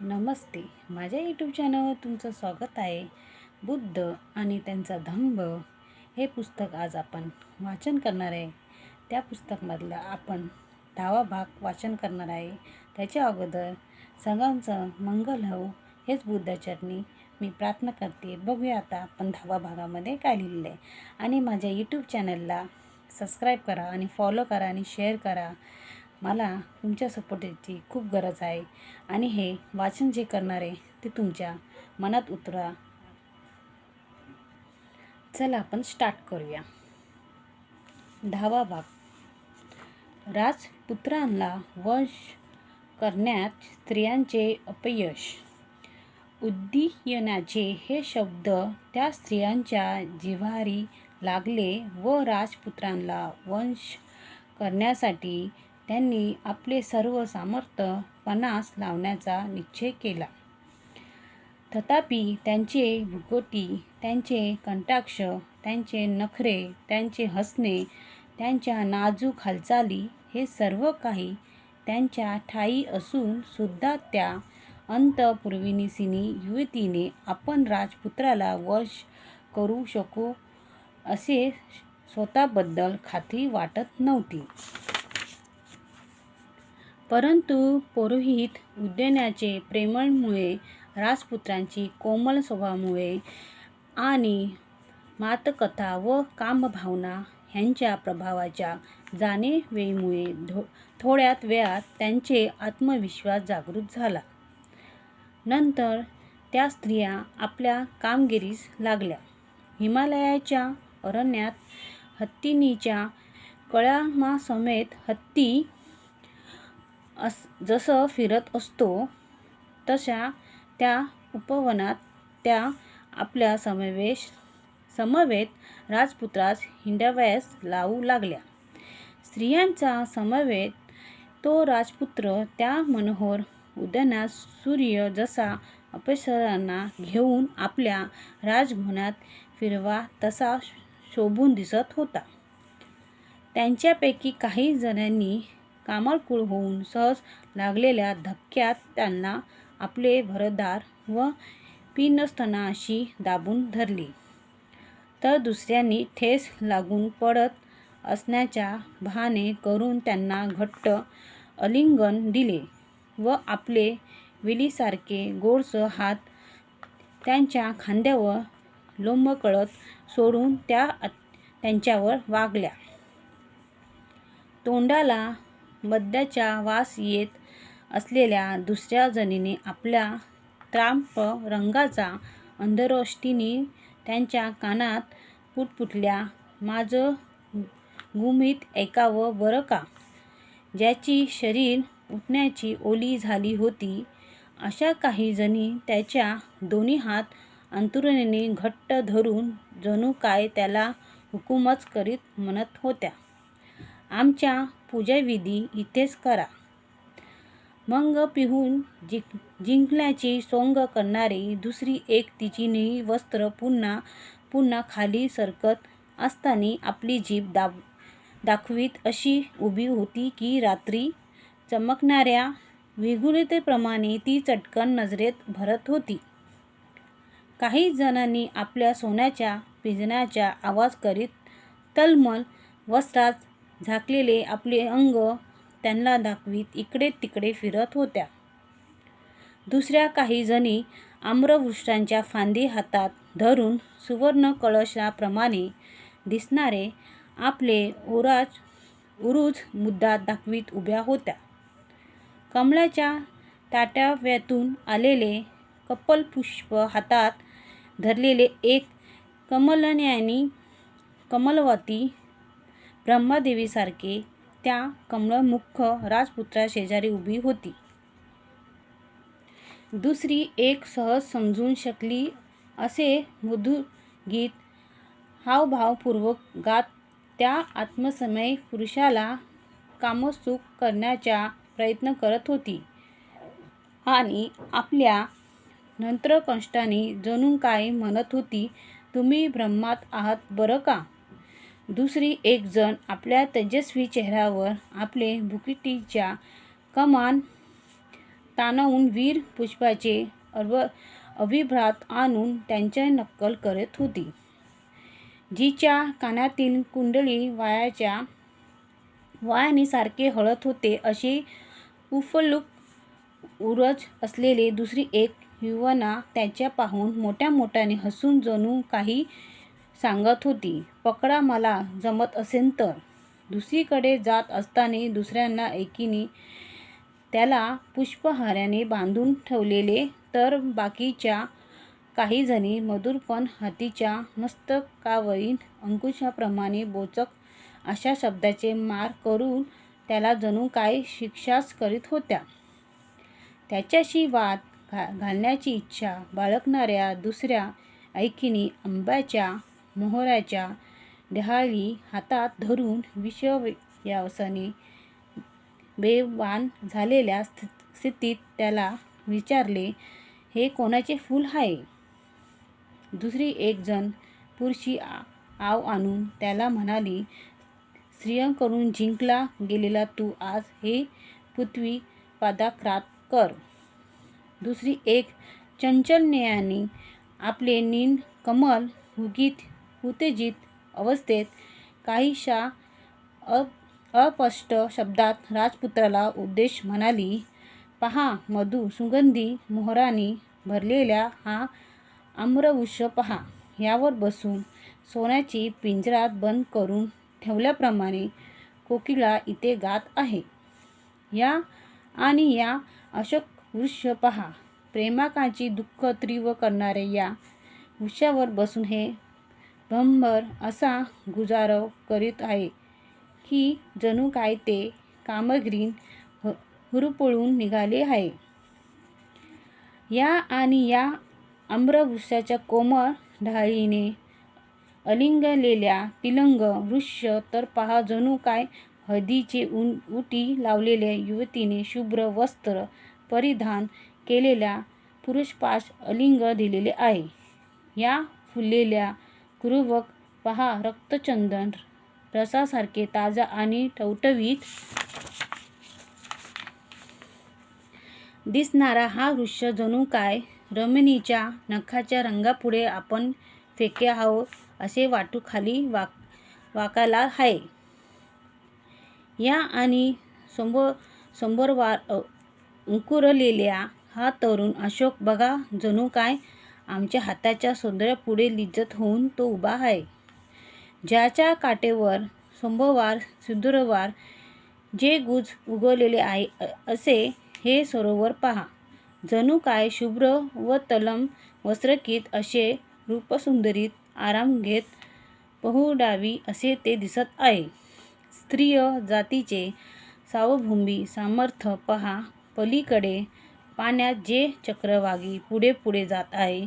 नमस्ते. माझ्या यूट्यूब चॅनलवर तुमचं स्वागत आहे. बुद्ध आणि त्यांचा धम्म हे पुस्तक आज आपण वाचन करणार आहे. त्या पुस्तकमधलं आपण दहावा भाग वाचन करणार आहे. त्याच्या अगोदर सगळ्यांचं मंगल हो हेच बुद्धाचरणी मी प्रार्थना करते. बघूया आता आपण दहावा भागामध्ये काय लिहिलेलं आहे आणि माझ्या यूट्यूब चॅनलला सबस्क्राईब करा आणि फॉलो करा आणि शेअर करा. मला तुमच्या सपोर्टची खूप गरज आहे. आणि हे वाचन जे करणारे ते तुमच्या मनात उतरा. चला आपण स्टार्ट करूया. दहावा भाग. राजपुत्रांना वंश करण्यात स्त्रियांचे अपयश. उद्दीयनाचे हे शब्द त्या स्त्रियांच्या जिव्हारी लागले व राजपुत्रांना वंश करण्यासाठी त्यांनी आपले सर्व सामर्थ्य पणास लावण्याचा निश्चय केला. तथापि त्यांचे भुकोटी त्यांचे कंटाक्ष त्यांचे नखरे त्यांचे हसणे त्यांच्या नाजूक हालचाली हे सर्व काही त्यांच्या ठाई असून सुद्धा त्या अंतपूर्विनिसिनी युवतीने आपण राजपुत्राला वश करू शकू असे स्वतःबद्दल खात्री वाटत नव्हती. परंतु पुरोहित उद्यानाचे प्रेमळमुळे राजपुत्रांची कोमल स्वभावामुळे आणि मातकथा व कामभावना ह्यांच्या प्रभावाच्या जाणीवेमुळे धो थोड्यात वेळात त्यांचे आत्मविश्वास जागृत झाला. नंतर त्या स्त्रिया आपल्या कामगिरीस लागल्या. हिमालयाच्या अरण्यात हत्तीनीच्या कळ्यामासमेत हत्ती अस जसं फिरत असतो तशा त्या उपवनात त्या आपल्या समवेश समवेत राजपुत्रास हिंडावयास लावू लागल्या. स्त्रियांचा समवेत तो राजपुत्र त्या मनोहर उद्यानात सूर्य जसा अप्सरांना घेऊन आपल्या राजभवनात फिरवा तसा शोभून दिसत होता. त्यांच्यापैकी काही जणांनी कामळकूळ होऊन सहज लागलेल्या धक्क्यात त्यांना आपले भरदार व पिनस्तनाशी दाबून धरले. तर दुसऱ्यांनी ठेस लागून पडत असण्याच्या बहाने करून त्यांना घट्ट अलिंगन दिले व आपले विलीसारखे गोडसं हात त्यांच्या खांद्यावर लोंबकळत सोडून त्या त्यांच्यावर वागल्या. तोंडाला मद्याचा वास येत असलेल्या दुसऱ्या जणीने आपल्या त्रांप रंगाचा अंधरोष्टीने त्यांच्या कानात पुटपुटल्या माझं गुमित ऐकावं बरं का? ज्याची शरीर उठण्याची ओली झाली होती. अशा काही जणी त्याच्या दोन्ही हात अंतुरणीने घट्ट धरून जणू काय त्याला हुकूमच करीत म्हणत होत्या. आमच्या पूजाविधी इथेच करा. मग पिहून जिंक जिंकल्याची सोंग करणारी दुसरी एक तिची निळी वस्त्र पुन्हा पुन्हा खाली सरकत असताना आपली जीभ दाब दाखवीत अशी उभी होती की रात्री चमकणाऱ्या विघुलतेप्रमाणे ती चटकन नजरेत भरत होती. काही जणांनी आपल्या सोन्याच्या पिजण्याचा आवाज करीत तलमल वस्त्रात झाकलेले आपले अंग त्यांना दाखवीत इकडे तिकडे फिरत होत्या. दुसऱ्या काही जणी आम्रवृष्टांच्या फांदी हातात धरून सुवर्ण कळशाप्रमाणे दिसणारे आपले ओराज उरूज मुद्दा दाखवीत उभ्या होत्या. कमळाच्या ताटाव्यातून आलेले कपलपुष्प हातात धरलेले एक कमलन्यानी कमलवती ब्रह्मादेवीसारखे त्या कमळमुख राजपुत्राशेजारी उभी होती. दुसरी एक सहज समजून शकली असे मधुगीत हावभावपूर्वक गात त्या आत्मसमय पुरुषाला कामसुख करण्याचा प्रयत्न करत होती आणि आपल्या नंतरकष्टाने जणू काय म्हणत होती तुम्ही ब्रह्मात आहात बरं का? दुसरी एक जण आपल्या तेजस्वी चेहऱ्यावर आपले भुकिटीच्या कमान ताणवून वीर पुष्पाचे अव अभिभ्रात आणून त्यांच्या नक्कल करत होती. जीच्या कानातील कुंडली वायाच्या वायाने हळत होते अशी उफलूक उरज असलेले दुसरी एक युवना त्याच्या पाहून मोठ्या मोठ्याने हसून जणू काही सांगत होती पकडा मला जमत असेल तर. दुसरीकडे जात असताना दुसऱ्यांना एकीने त्याला पुष्पहाराने बांधून ठेवलेले तर बाकीच्या काही जणी मधुरपण हातीच्या मस्तकावरील अंकुशाप्रमाणे बोचक अशा शब्दाचे मार करून त्याला जणू काय शिक्षाच करीत होत्या. त्याच्याशी वाद घा घालण्याची इच्छा बाळगणाऱ्या दुसऱ्या ऐकिनी आंब्याच्या मोहराच्या डहाळी हातात धरून विषव्यवसाने बेवान झालेल्या स्थितीत त्याला विचारले हे कोणाचे फूल आहे दुसरी एक जण पुरुषी आव आणून त्याला म्हणाली स्त्रियांकडून जिंकला गेलेला तू आज हे पृथ्वी पादाक्रात कर. दुसरी एक चंचलनेयाने आपले नीन कमल हुगीत उत्तेजित अवस्थेत काहीशा अप अस्पष्ट शब्दात राजपुत्राला उद्देश म्हणाली पहा मधु सुगंधी मोहरानी भरलेल्या हा आम्रवृक्ष पहा. यावर बसून सोन्याची पिंजरात बंद करून ठेवल्याप्रमाणे कोकिळा इथे गात आहे. या आणि या अशोक वृक्ष पहा. प्रेमाकांची दुःख तीव्र करणारे या वृक्षावर बसून हे भंभर असा गुजारव करीत आहे की जणू काय ते कामगिरीन हुरपळून निघाले आहे. या आणि या आम्रवृक्षाच्या कोमळ ढाळीने अलिंगलेल्या पिलंग वृक्ष तर पहा जणू काय हळदीचे उन उटी लावलेल्या युवतीने शुभ्र वस्त्र परिधान केलेल्या पुरुषपाश अलिंग दिलेले आहे. या फुललेल्या कुरुवक पहा रक्तचंदन रसासारखे ताजा आणि टवटवीत दिसणारा हा वृक्ष जणू काय? रमणीच्या नखाच्या रंगापुढे आपण फेके आहोत असे वाटू खाली वाक वाकायला आहे. या आणि समोर संबरवार अंकुरलेल्या हा तरुण अशोक बघा जणू काय? आमच्या हाताच्या सौंदर्य पुढे लिज्जत होऊन तो उभा आहे. ज्याच्या काटेवर सोमवार सुदूरवार जे गुज उगवलेले आहे असे हे सरोवर पहा. जणू काय शुभ्र व तलम वस्त्रकीत असे रूपसुंदरीत आराम घेत पहुडावी असे ते दिसत आहे. स्त्रिय जातीचे सावभूमी सामर्थ्य पहा. पलीकडे पाण्यात जे चक्रवागी पुढे पुढे जात आहे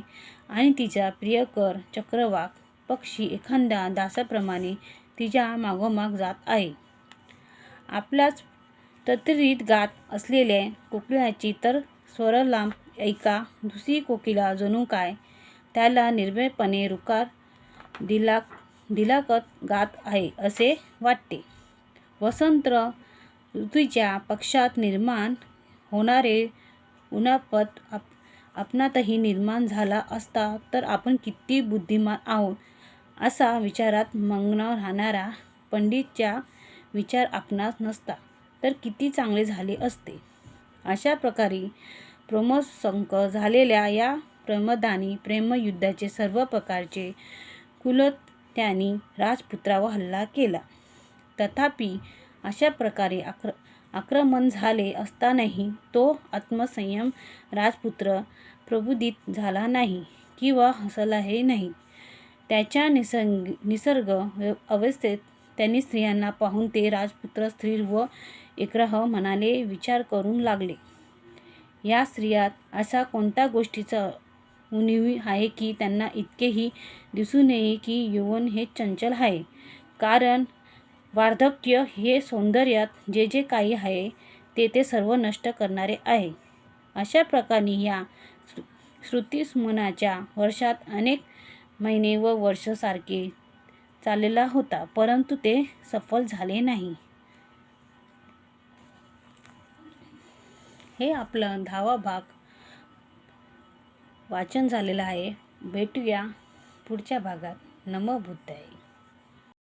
आणि तिचा प्रियकर चक्रवाक पक्षी एखाद्या दासाप्रमाणे तिच्या मागोमाग जात आहे. आपलाच तत्रीत गात असलेल्या कोकिळाची तर स्वरलांब ऐका दुसरी कोकिला जणू काय? त्याला निर्भयपणे रुकार दिला दिलाकत गात आहे असे वाटते. वसंत ऋतूच्या पक्षात निर्माण होणारे उन्हापत आप आपणातही निर्माण झाला असता तर आपण किती बुद्धिमान आहोत? असा विचारात मग्न राहणारा पंडितच्या विचार आपणास नसता तर किती चांगले झाले असते? अशा प्रकारे प्रमोसंक झालेल्या या प्रमदानी प्रेमयुद्धाचे सर्व प्रकारचे कुलत त्यांनी राजपुत्रावर हल्ला केला. तथापि अशा प्रकारे आक्र आक्रमण झाले असतानाही तो आत्मसंयम राजपुत्र प्रबुदित झाला नाही किंवा हसलाही नाही. त्याच्या निसर्ग निसर्ग अवस्थेत त्यांनी स्त्रियांना पाहून ते राजपुत्र स्त्री व एकराह मनाने विचार करून लागले. या स्त्रियात असा कोणत्या गोष्टीचा उणीव आहे की त्यांना इतकेही दिसू नये की यौवन हे चंचल आहे? कारण वार्धक्य हे सौंदर्यात जे जे काही आहे ते ते सर्व नष्ट करणारे आहे. अशा प्रकारे या श्रुतीस्मनाच्या वर्षात अनेक महिने व वर्षसारखे चाललेला होता परंतु ते सफल झाले नाही. हे आपलं दहावा भाग वाचन झालेलं आहे. भेटूया पुढच्या भागात. नमो बुद्धाय.